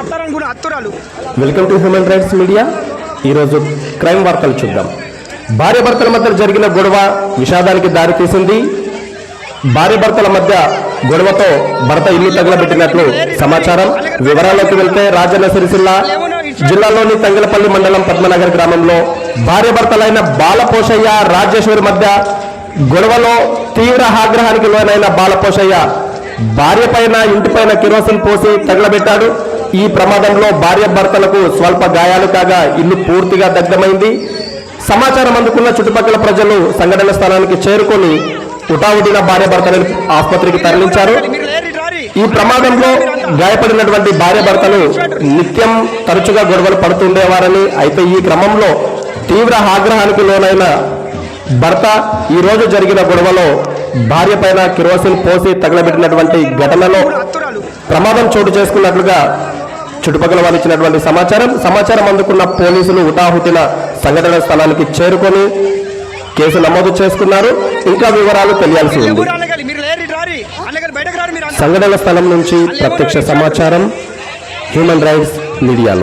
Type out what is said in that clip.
అత్తారని కూడా welcome to human rights media. ఈరోజు crime వార్తలు చూద్దాం. భార్య భర్తల మధ్య జరిగిన గొడవ విషాదానికి దారితీసింది భార్య భర్తల మధ్య గొడవతో భర్త ఇల్లు తగలబెట్టినట్లు సమాచారం. వివరాల్లోకి వెళ్తే రాజన్న సిరిసిల్ల జిల్లాలోని తంగలపల్లి మండలం పద్మనగర్ గ్రామంలో భార్య భర్తలైన బాలపోషయ్య రాజేశ్వరి మధ్య గొడవలో తీవ్ర ఆగ్రహానికి లోనైన బాలపోషయ్య భార్య పైన ఇంటిపైన కిరోసిన్ పోసి తగలబెట్టాడు. ఈ ప్రమాదంలో భార్య భర్తలకు స్వల్ప గాయాలు కాగా ఇల్లు పూర్తిగా దగ్ధమైంది. సమాచారం అందుకున్న చుట్టుపక్కల ప్రజలు సంఘటన స్థలానికి చేరుకొని ఉటావుటిన భార్య భర్తలను ఆసుపత్రికి తరలించారు. ఈ ప్రమాదంలో గాయపడినటువంటి భార్య భర్తలు నిత్యం తరచుగా గొడవలు పడుతుండేవారని అయితే ఈ క్రమంలో తీవ్ర ఆగ్రహానికి లోనైన భర్త ఈ రోజు జరిగిన గొడవలో భార్య పైన కిరోసిన్ పోసి తగలబెట్టినటువంటి ఘటనలో ప్రమాదం చోటు చేసుకున్నట్లుగా చుట్టుపక్కల వారు ఇచ్చినటువంటి సమాచారం. సమాచారం అందుకున్న పోలీసులు ఉటాహుతిన సంఘటన స్థలానికి చేరుకొని కేసు నమోదు చేసుకున్నారు. ఇంకా వివరాలు తెలియాల్సి ఉంది. సంఘటన స్థలం నుంచి ప్రత్యక్ష సమాచారం హ్యూమన్ రైట్స్ మీడియాలో